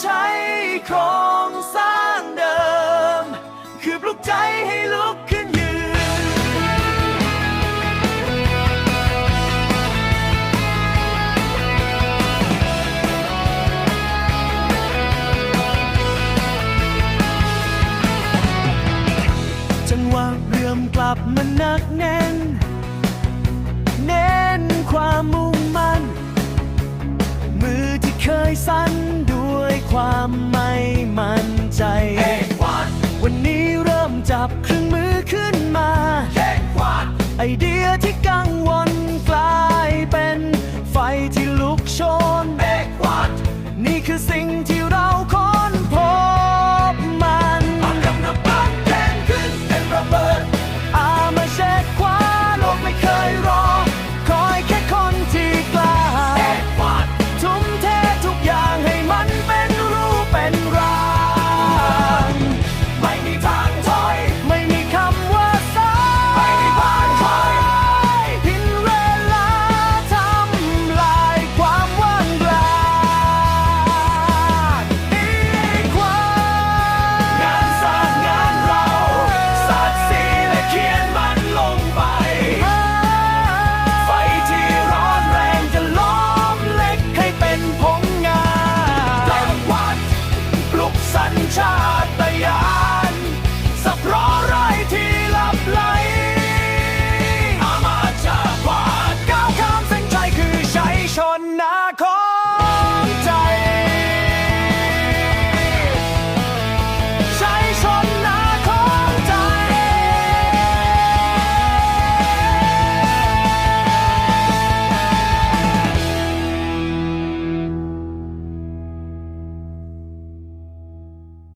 ใช้โครงสร้างเดิม คือปลุกใจให้ลุกขึ้นยืน จังหวะเรื่มกลับมาหนักแน่น เน้นความมุ่งมั่น มือที่เคยสั่น บเครื่องมือขึ้นมาไอเดียที่กังวลกลายเป็น ไฟที่ลุกโชนนี่คือสิ่งที่เรา